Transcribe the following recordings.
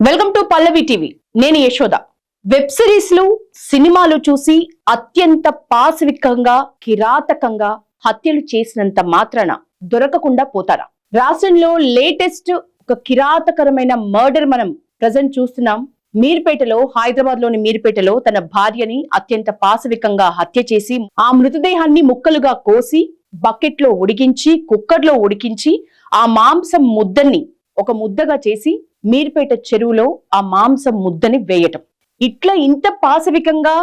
Welcome to Pallavi TV. నేను Yashoda. Web సిరీస్లు సినిమాలు చూసి అత్యంత పాశవికంగా కిరాతకంగా హత్యలు చేసినంత మాత్రాన దొరకకుండా పోతారా? రాష్ట్రంలో లేటెస్ట్ ఒక కిరాతకరమైన మర్డర్ మనం ప్రజెంట్ చూస్తున్నాం. మీర్పేటలో హైదరాబాద్లోని మీర్పేటలో తన భార్యని అత్యంత పాశవికంగా హత్య చేసి ఆ మృతదేహాన్ని ముక్కలుగా కోసి బకెట్లో ఉడికించి కుక్కర్లో ఉడికించి ఆ మాంసం ముద్దని ఒక ముద్దగా చేసి మీర్పేట చెరువులో ఆ మాంసం ముద్దని వేయటం. ఇట్లా ఇంత పాశవికంగా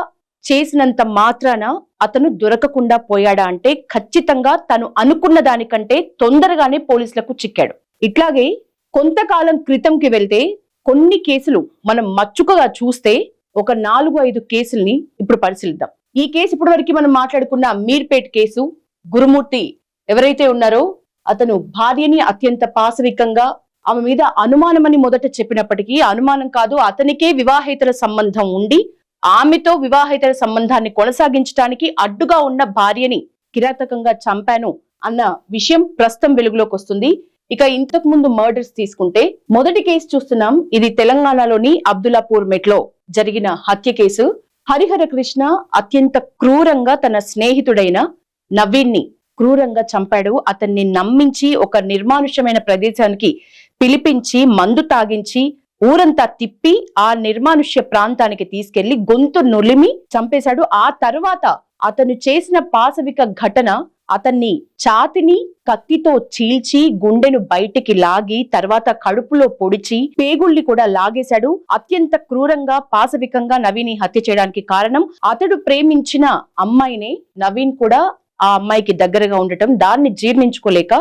చేసినంత మాత్రాన అతను దొరకకుండా పోయాడా అంటే ఖచ్చితంగా తను అనుకున్న దానికంటే తొందరగానే పోలీసులకు చిక్కాడు. ఇట్లాగే కొంతకాలం క్రితంకి వెళ్తే కొన్ని కేసులు మనం మచ్చుకగా చూస్తే ఒక నాలుగు ఐదు కేసుల్ని ఇప్పుడు పరిశీలిద్దాం. ఈ కేసు ఇప్పటి వరకు మనం మాట్లాడుకున్న మీర్పేట్ కేసు గురుమూర్తి ఎవరైతే ఉన్నారో అతను భార్యని అత్యంత పాశవికంగా ఆమె మీద అనుమానమని మొదట చెప్పినప్పటికీ అనుమానం కాదు అతనికే వివాహేతర సంబంధం ఉండి ఆమెతో వివాహేతర సంబంధాన్ని కొనసాగించడానికి అడ్డుగా ఉన్న భార్యని కిరాతకంగా చంపాను అన్న విషయం ప్రస్తుతం వెలుగులోకి వస్తుంది. ఇక ఇంతకు ముందు మర్డర్స్ తీసుకుంటే మొదటి కేసు చూస్తున్నాం. ఇది తెలంగాణలోని అబ్దుల్లాపూర్ మెట్లో జరిగిన హత్య కేసు. హరిహర కృష్ణ అత్యంత క్రూరంగా తన స్నేహితుడైన నవీన్ని క్రూరంగా చంపాడు. అతన్ని నమ్మించి ఒక నిర్మానుష్యమైన ప్రదేశానికి పిలిపించి మందు తాగించి ఊరంతా తిప్పి ఆ నిర్మానుష్య ప్రాంతానికి తీసుకెళ్ళి గొంతు నులిమి చంపేశాడు. ఆ తర్వాత అతను చేసిన పాశవిక ఘటన అతన్ని ఛాతిని కత్తితో చీల్చి గుండెను బయటికి లాగి తర్వాత కడుపులో పొడిచి పేగుల్ని కూడా లాగేశాడు. అత్యంత క్రూరంగా పాశవికంగా నవీన్ హత్య చేయడానికి కారణం అతడు ప్రేమించిన అమ్మాయినే నవీన్ కూడా ఆ అమ్మాయికి దగ్గరగా ఉండటం. దాన్ని జీర్ణించుకోలేక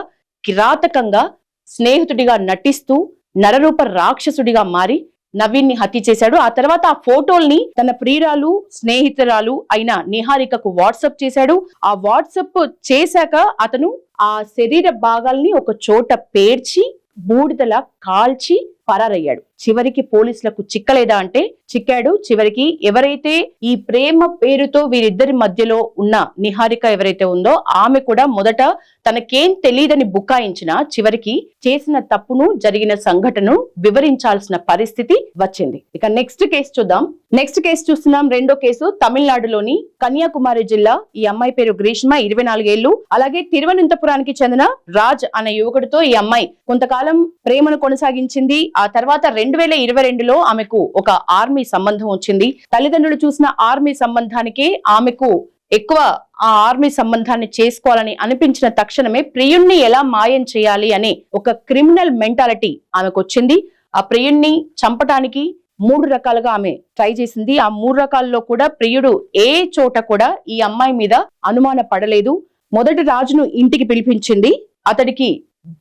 కిరాతకంగా స్నేహితుడిగా నటిస్తూ నరరూప రాక్షసుడిగా మారి నవీన్ని హత్య చేశాడు. ఆ తర్వాత ఆ ఫోటోల్ని తన ప్రియురాలు స్నేహితురాలు అయిన నిహారికకు వాట్సప్ చేశాడు. ఆ వాట్సప్ చేశాక అతను ఆ శరీర భాగాల్ని ఒక చోట పేర్చి బూడిదలా కాల్చి పరారయ్యాడు చివరికి పోలీసులకు చిక్కలేదా అంటే చిక్కాడు. చివరికి ఎవరైతే ఈ ప్రేమ పేరుతో వీరిద్దరి మధ్యలో ఉన్న నిహారిక ఎవరైతే ఉందో ఆమె కూడా మొదట తనకేం తెలియదని బుకాయించిన చివరికి చేసిన తప్పును జరిగిన సంఘటనను వివరించాల్సిన పరిస్థితి వచ్చింది. ఇక నెక్స్ట్ కేసు చూద్దాం. నెక్స్ట్ కేసు చూస్తున్నాం. రెండో కేసు తమిళనాడులోని కన్యాకుమారి జిల్లా. ఈ అమ్మాయి పేరు గ్రీష్మ ఇరవై నాలుగేళ్ళు అలాగే తిరువనంతపురానికి చెందిన రాజ్ అనే యువకుడితో ఈ అమ్మాయి కొంతకాలం ప్రేమను కొనసాగించింది. ఆ తర్వాత రెండు వేల ఇరవై రెండులో ఆమెకు ఒక ఆర్మీ సంబంధం వచ్చింది. తల్లిదండ్రులు చూసిన ఆర్మీ సంబంధానికి ఆమెకు ఎక్కువ ఆ ఆర్మీ సంబంధాన్ని చేసుకోవాలని అనిపించిన తక్షణమే ప్రియుణ్ణి ఎలా మాయం చేయాలి అనే ఒక క్రిమినల్ మెంటాలిటీ ఆమెకు వచ్చింది. ఆ ప్రియుణ్ణి చంపటానికి మూడు రకాలుగా ఆమె ట్రై చేసింది. ఆ మూడు రకాల్లో కూడా ప్రియుడు ఏ చోట కూడా ఈ అమ్మాయి మీద అనుమాన పడలేదు మొదటి రాజును ఇంటికి పిలిపించింది. అతడికి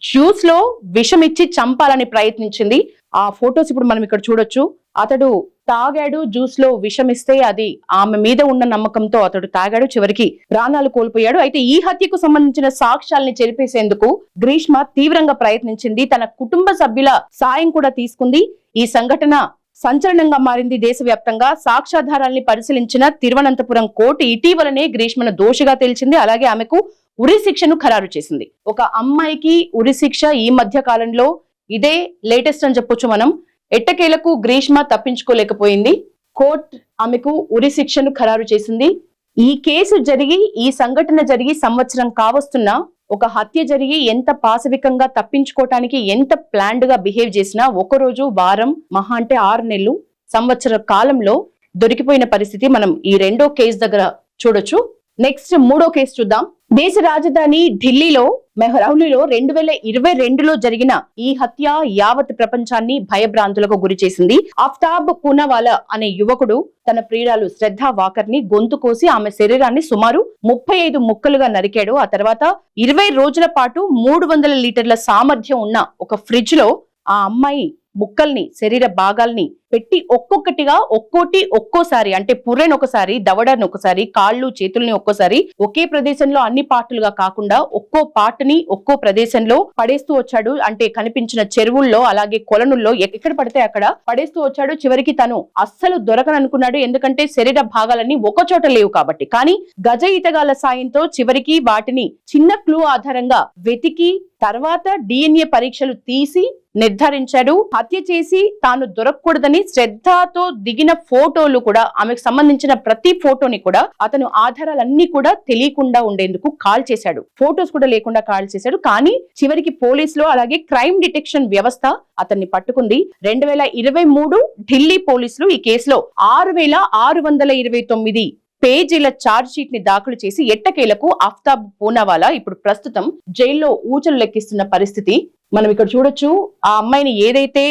జ్యూస్లో విషం ఇచ్చి చంపాలని ప్రయత్నించింది. ఆ ఫొటోస్ ఇప్పుడు మనం ఇక్కడ చూడొచ్చు. అతడు తాగాడు జ్యూస్లో విషం ఇస్తే అది ఆమె మీద ఉన్న నమ్మకంతో అతడు తాగాడు చివరికి ప్రాణాలు కోల్పోయాడు. అయితే ఈ హత్యకు సంబంధించిన సాక్ష్యాల్ని చెరిపేసేందుకు గ్రీష్మ తీవ్రంగా ప్రయత్నించింది. తన కుటుంబ సభ్యుల సాయం కూడా తీసుకుంది. ఈ సంఘటన సంచలనంగా మారింది. దేశవ్యాప్తంగా సాక్ష్యాధారాల్ని పరిశీలించిన తిరువనంతపురం కోర్టు ఇటీవలనే గ్రీష్మను దోషిగా తేల్చింది. అలాగే ఆమెకు ఉరి శిక్షను ఖరారు చేసింది. ఒక అమ్మాయికి ఉరి శిక్ష ఈ మధ్య కాలంలో ఇదే లేటెస్ట్ అని చెప్పొచ్చు మనం. ఎట్టకేలకు గ్రీష్మ తప్పించుకోలేకపోయింది. కోర్ట్ ఆమెకు ఉరి శిక్షను ఖరారు చేసింది. ఈ కేసు జరిగి ఈ సంఘటన జరిగి సంవత్సరం కావస్తున్నా ఒక హత్య జరిగి ఎంత పాశవికంగా తప్పించుకోవటానికి ఎంత ప్లాన్డ్గా బిహేవ్ చేసినా ఒక రోజు వారం మహా అంటే ఆరు నెలలు సంవత్సర కాలంలో దొరికిపోయిన పరిస్థితి మనం ఈ రెండో కేసు దగ్గర చూడొచ్చు. నెక్స్ట్ మూడో కేసు చూద్దాం. దేశ రాజధాని ఢిల్లీలో మెహరౌలిలో రెండు వేల ఇరవై రెండులో జరిగిన ఈ హత్య యావత్ ప్రపంచాన్ని భయభ్రాంతులకు గురి చేసింది. అఫ్తాబ్ పూనవాలా అనే యువకుడు తన ప్రియురాలు శ్రద్ధ వాకర్ని గొంతు కోసి ఆమె శరీరాన్ని సుమారు ముప్పై ఐదు ముక్కలుగా నరికాడు. ఆ తర్వాత ఇరవై రోజుల పాటు మూడు వందల లీటర్ల సామర్థ్యం ఉన్న ఒక ఫ్రిడ్జ్లో ఆ అమ్మాయి ముక్కల్ని శరీర భాగాల్ని పెట్టి ఒక్కొక్కటిగా ఒక్కోటి ఒక్కోసారి అంటే పుర్రెను ఒకసారి దవడని ఒకసారి కాళ్ళు చేతుల్ని ఒక్కోసారి ఒకే ప్రదేశంలో అన్ని పార్టులుగా కాకుండా ఒక్కో పార్ట్ని ఒక్కో ప్రదేశంలో పడేస్తూ వచ్చాడు. అంటే కనిపించిన చెరువుల్లో అలాగే కొలనుల్లో ఎక్కడ పడితే అక్కడ పడేస్తూ వచ్చాడు. చివరికి తను అస్సలు దొరకననుకున్నాడు. ఎందుకంటే శరీర భాగాలన్నీ ఒక చోట లేవు కాబట్టి. కానీ గజ ఈతగాల సాయంతో చివరికి వాటిని చిన్న క్లూ ఆధారంగా వెతికి తర్వాత డిఎన్ఏ పరీక్షలు తీసి నిర్ధారించాడు. హత్య చేసి తాను దొరకకూడదని శ్రద్ధతో దిగిన ఫోటోలు కూడా ఆమెకు సంబంధించిన ప్రతి ఫోటోని కూడా అతను ఆధారాలన్నీ కూడా తెలియకుండా ఉండేందుకు కాల్ చేశాడు. ఫోటోస్ కూడా లేకుండా కాల్ చేశాడు. కానీ చివరికి పోలీసులు అలాగే క్రైమ్ డిటెక్షన్ వ్యవస్థ అతన్ని పట్టుకుంది. రెండు వేల ఇరవై మూడు ఢిల్లీ పోలీసులు ఈ కేసులో ఆరు వేల ఆరు వందల ఇరవై తొమ్మిది పేజీల ఛార్జ్ షీట్ని దాఖలు చేసి ఎట్టకేలకు ఆఫ్తాబ్ పూనావాలా? ఇప్పుడు ప్రస్తుతం జైల్లో ఊచలు లెక్కిస్తున్న పరిస్థితి. మనం ఇక్కడ చూడొచ్చు ఆ అమ్మాయిని ఏదైతే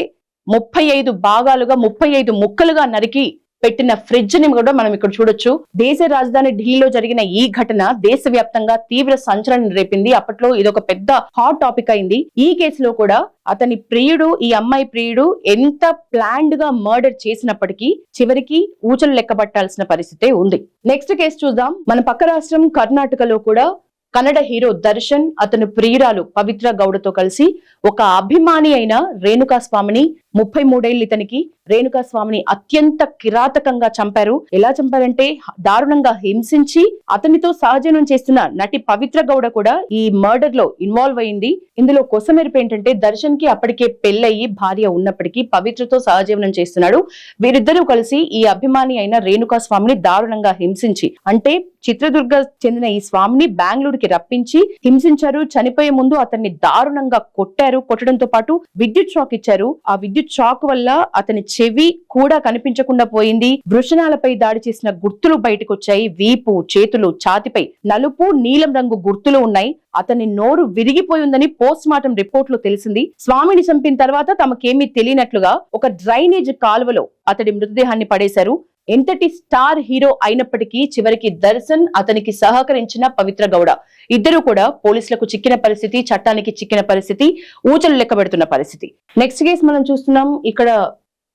ముప్పై ఐదు భాగాలుగా ముప్పై ఐదు ముక్కలుగా నరికి పెట్టిన ఫ్రిడ్జ్ని కూడా మనం ఇక్కడ చూడొచ్చు. దేశ రాజధాని ఢిల్లీలో జరిగిన ఈ ఘటన దేశవ్యాప్తంగా తీవ్ర సంచలనం రేపింది. అప్పట్లో ఇది ఒక పెద్ద హాట్ టాపిక్ అయింది. ఈ కేసులో కూడా అతని ప్రియుడు ఈ అమ్మాయి ప్రియుడు ఎంత ప్లాన్డ్గా మర్డర్ చేసినప్పటికీ చివరికి ఊచలు లెక్కబట్టాల్సిన పరిస్థితే ఉంది. నెక్స్ట్ కేసు చూద్దాం. మన పక్క రాష్ట్రం కర్ణాటకలో కూడా కన్నడ హీరో దర్శన్ అతను ప్రియురాలు పవిత్ర గౌడతో కలిసి ఒక అభిమాని అయిన రేణుకా స్వామిని ముప్పై మూడేళ్ళు ఇతనికి రేణుకా స్వామిని అత్యంత కిరాతకంగా చంపారు. ఎలా చంపారంటే దారుణంగా హింసించి అతనితో సహజనం చేస్తున్న నటి పవిత్ర గౌడ కూడా ఈ మర్డర్లో ఇన్వాల్వ్ అయింది. ఇందులో కొసమెరుపు ఏంటంటే దర్శన్కి అప్పటికే పెళ్ళయి భార్య ఉన్నప్పటికీ పవిత్రతో సహజీవనం చేస్తున్నాడు. వీరిద్దరూ కలిసి ఈ అభిమాని అయిన రేణుకా స్వామిని దారుణంగా హింసించి అంటే చిత్రదుర్గ చెందిన ఈ స్వామిని బెంగళూరుకి రప్పించి హింసించారు. చనిపోయే ముందు అతన్ని దారుణంగా కొట్టారు. కొట్టడంతో పాటు విద్యుత్ షాక్ ఇచ్చారు. ఆ విద్యుత్ షాక్ వల్ల అతని చెవి కూడా కనిపించకుండా పోయింది. వృషణాలపై దాడి చేసిన గుర్తులు బయటకు వచ్చాయి వీపు చేతులు ఛాతిపై నలుపు నీలం రంగు గుర్తులు ఉన్నాయి. అతని నోరు విరిగిపోయి ఉందని పోస్ట్ మార్టం రిపోర్ట్లో తెలిసింది. స్వామిని చంపిన తర్వాత తమకేమీ తెలియనట్లుగా ఒక డ్రైనేజ్ కాలువలో అతడి మృతదేహాన్ని పడేశారు. ఎంతటి స్టార్ హీరో అయినప్పటికీ చివరికి దర్శన్ అతనికి సహకరించిన పవిత్ర గౌడ. ఇద్దరు కూడా పోలీసులకు చిక్కిన పరిస్థితి చట్టానికి చిక్కిన పరిస్థితి ఊచలు లెక్కబెడుతున్న పరిస్థితి. నెక్స్ట్ కేసు మనం చూస్తున్నాం. ఇక్కడ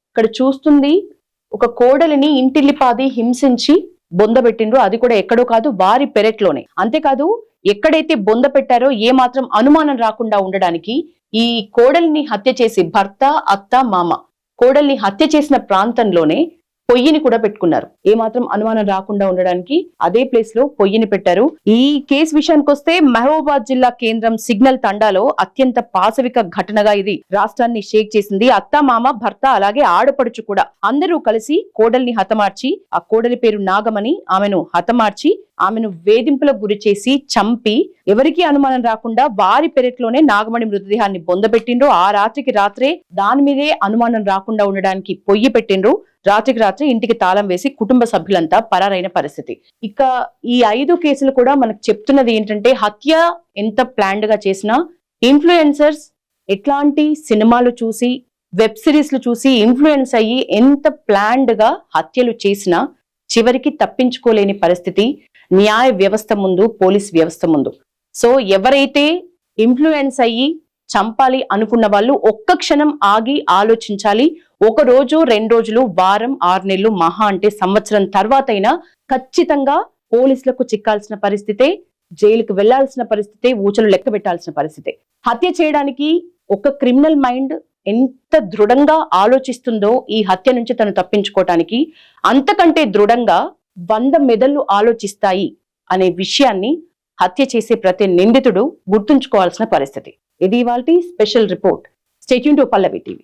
ఇక్కడ చూస్తుంది ఒక కోడలిని ఇంటిల్లిపాది హింసించి బొంద పెట్టిండ్రు. అది కూడా ఎక్కడో కాదు వారి పెరట్లోనే. అంతేకాదు ఎక్కడైతే బొంద పెట్టారో ఏ మాత్రం అనుమానం రాకుండా ఉండడానికి ఈ కోడలిని హత్య చేసి భర్త అత్త మామ కోడల్ని హత్య చేసిన ప్రాంతంలోనే పొయ్యిని కూడా పెట్టుకున్నారు. ఏమాత్రం అనుమానం రాకుండా ఉండడానికి అదే ప్లేస్లో పొయ్యిని పెట్టారు. ఈ కేసు విషయానికి వస్తే మహబూబాద్ జిల్లా కేంద్రం సిగ్నల్ తండాలో అత్యంత పాశవిక ఘటనగా ఇది. రాష్ట్రాన్ని షేక్ చేసింది అత్త మామ భర్త అలాగే ఆడపడుచు కూడా. అందరూ కలిసి కోడల్ని హతమార్చి ఆ కోడలి పేరు నాగమని ఆమెను హతమార్చి ఆమెను వేధింపులకు గురి చేసి చంపి ఎవరికీ అనుమానం రాకుండా వారి పెరట్లోనే నాగమణి మృతదేహాన్ని బొందబెట్టిండ్రు. ఆ రాత్రికి రాత్రే దాని మీదే అనుమానం రాకుండా ఉండడానికి పొయ్యి పెట్టిండ్రు. రాత్రికి రాత్రి ఇంటికి తాళం వేసి కుటుంబ సభ్యులంతా పరారైన పరిస్థితి. ఇక ఈ ఐదు కేసులు కూడా మనకు చెప్తున్నది ఏంటంటే హత్య ఎంత ప్లాన్డ్గా చేసినా ఇన్ఫ్లుయెన్సర్స్ ఎట్లాంటి సినిమాలు చూసి వెబ్ సిరీస్లు చూసి ఇన్ఫ్లుయెన్స్ అయ్యి ఎంత ప్లాన్డ్గా హత్యలు చేసినా చివరికి తప్పించుకోలేని పరిస్థితి. న్యాయ వ్యవస్థ ముందు పోలీస్ వ్యవస్థ ముందు. సో ఎవరైతే ఇన్ఫ్లుయెన్స్ అయ్యి చంపాలి అనుకున్న వాళ్ళు ఒక్క క్షణం ఆగి ఆలోచించాలి. ఒక రోజు రెండు రోజులు వారం ఆరు నెలలు మహా అంటే సంవత్సరం తర్వాత అయినా ఖచ్చితంగా పోలీసులకు చిక్కాల్సిన పరిస్థితే జైలుకు వెళ్ళాల్సిన పరిస్థితే ఊచలు లెక్క పెట్టాల్సిన పరిస్థితే. హత్య చేయడానికి ఒక క్రిమినల్ మైండ్ ఎంత దృఢంగా ఆలోచిస్తుందో ఈ హత్య నుంచి తను తప్పించుకోవటానికి అంతకంటే దృఢంగా వంద మెదళ్ళు ఆలోచిస్తాయి అనే విషయాన్ని హత్య చేసే ప్రతి నిందితుడు గుర్తుంచుకోవాల్సిన పరిస్థితి. ఇది ఇవాళ special report. Stay tuned to Pallavi TV.